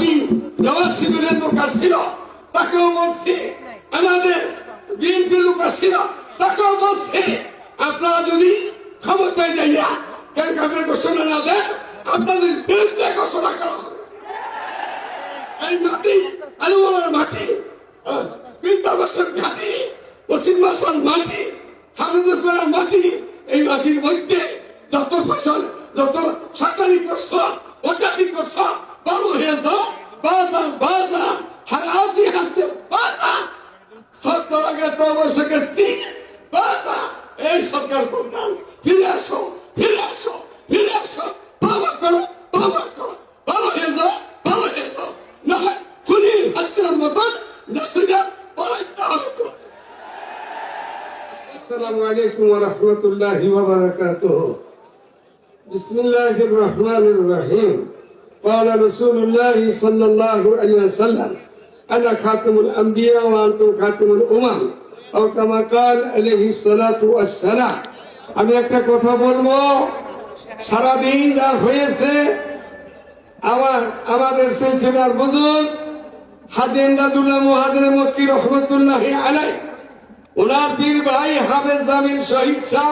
আমি জওয়ান শিবিরের লোক আসছিল তাকেও বলছি। আমাদের বিএনপি লোক আসছিল, তাকেও বলছি। আপনারা যদি ক্ষমতায় যাইয়া কেন কাপের ঘোষণা না দেন, আপনাদের বিরুদ্ধে ঘোষণা করা এই মাটি আলুমার মাটি পিন্তা বাসের ঘাটি পশ্চিম বাসার মাটি হামিদুর পাড়ার মাটি, এই মাটির মধ্যে যত ফসল, যত সরকারি করছ অজাতি করছ বড় হয়ে দাও বাদা বাদা হারাজি হাসতে বাদা সত্তর আগে তো বসে গেছি বাদা এই সরকার করতাম ফিরে আসো ফিরে আসো ফিরে আসো বাবা করো বাবা করো ভালো হয়ে যাও ভালো হয়ে যাও না হয় খুনি হাসিনার মতন দেশটা পড়াইতে হবে তো السلام عليكم ورحمة الله وبركاته بسم الله الرحمن الرحيم قال رسول الله صلى الله عليه وسلم أنا خاتم الأنبياء وأنتم خاتم الأمم أو كما قال عليه الصلاة والسلام আমি একটা কথা বলবো সারাদিন যা হয়েছে আমার আমাদের সিলসিলার বুজুর্গ হাদিন দাদুল্লাহ মুহাজির মক্কি রহমতুল্লাহ আলাই ওনার বীর ভাই হাফেজ জামিন শহীদ সাহ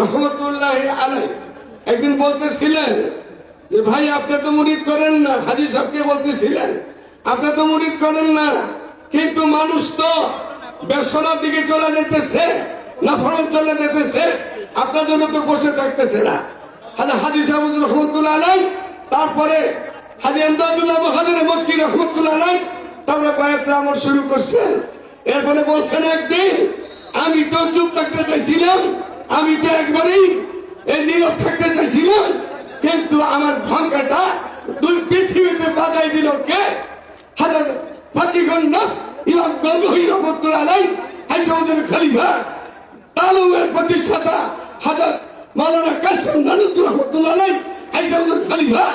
রহমতুল্লাহ আলাই একদিন বলতেছিলেন যে ভাই, আপনি তো মুরিদ করেন না। হাজি সাহেবকে বলতেছিলেন? আপনি তো মুরিদ করেন না। কিন্তু মানুষ তো বেসরার দিকে চলে যেতেছে না ফরম চলে যেতেছে আপনার জন্য তো বসে থাকতেছে না। হাজা সাহেব রহমতুল্লাহ আলাই, তারপরে হাজি আমদাদুল্লাহ মহাদের মক্কি রহমতুল্লাহ আলাই, তারপরে বায়াত আমল শুরু করছেন। এরপরে বলছেন, একদিন আমি তো চুপ থাকতে ফাতিগুন নফস ইমাম গলগহি রহমতুল্লাহ আলাই হাইসাউদ্দিন খলিফা, তালুমের প্রতিষ্ঠাতা হাজার মাওলানা কাসিম নানুদ্দিন রহমতুল্লাহ আলাই হাইসাউদ্দিন খলিফা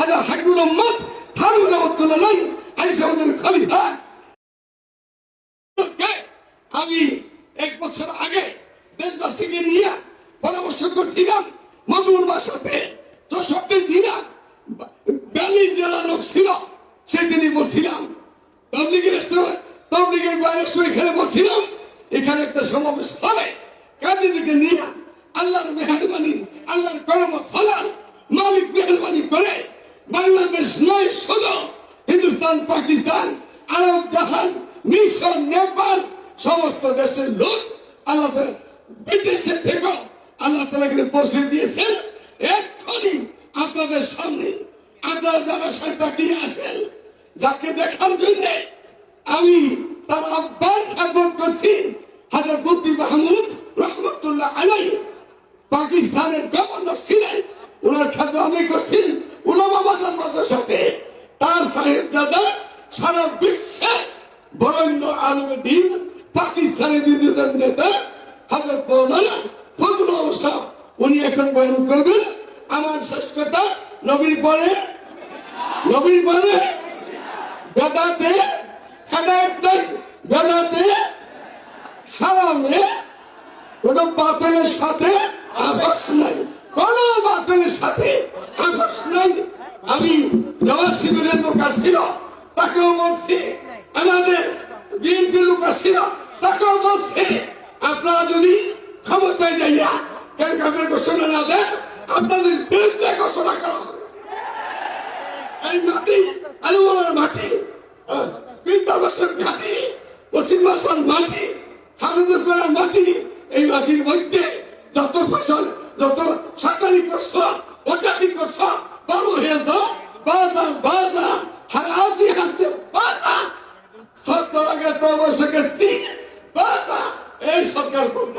হাজার হাকিমুল উম্মত ফারুক রহমতুল্লাহ আলাই হাইসাউদ্দিন খলিফা? আমি এক বছর আগে দেশবাসীকে নিয়ে পরামর্শ করছিলাম, মধুর বাসাতে চৌষট্টি জেলা বিয়াল্লিশ জেলা লোক ছিল, সেদিনই বলছিলাম তবলিগের রেস্তোরাঁ তবলিগের সময় এখানে বলছিলাম এখানে একটা সমাবেশ হবে। কাজীদেরকে নিয়ে আল্লাহর মেহরবানি, আল্লাহর করম ফলার মালিক মেহরবানি করে বাংলাদেশ নয় শুধু হিন্দুস্তান, পাকিস্তান, আরব জাহান, মিশর, নেপাল, সমস্ত দেশের লোক আল্লাহ বিদেশের থেকে আল্লাহ তালা এখানে পৌঁছে দিয়েছেন। এক্ষুনি আপনাদের সামনে আপনারা যারা সাথে আছেন যাকে দেখার জন্য আমি তার আব্বার খাদমত করছি, হাজার মুফতি মাহমুদ রহমতুল্লাহ আলাই পাকিস্তানের গভর্নর ছিলেন, ওনার খাদ্য আমি করছি, উলামা বাজার মাদ্রাসাতে। তার সাহেব দাদা সারা বিশ্বে বরেণ্য আলমের দিন পাকিস্তানের বিদ্যুতের নেতা হাজর মৌলানা ফজলুল সাহ উনি এখন বয়ান করবেন, আমার শেষ কথা নবীর পরে নবীর পরে বেদাতে হেদায়ত নাই বেদাতে হারামে কোন বাতিলের সাথে আবাস নাই। কোন বাতিলের সাথে আবাস নাই। আমি জওয়ান শিবিরের লোক আসছিল, তাকেও বলছি, আমাদের বিএনপি লোক আসছিল, তাকেও বলছি, আপনারা যদি ক্ষমতায় যাইয়া কেন কাপের ঘোষণা না দেন, আপনাদের বিরুদ্ধে ঘোষণা করা হবে। এই মাটি আলুমার মাটি পিন্তা বাসের ঘাটি পশ্চিম বাসার মাটি, হামিদুর মাটি, এই মাটির মধ্যে যত ফসল, যত সরকারি করছ অজাতি করছ বড় হয়ে দাও বাদা বাদা হারাজি হাসতে বাদা সত্তর আগে তো বসে গেছি বাদা এই সরকার করতাম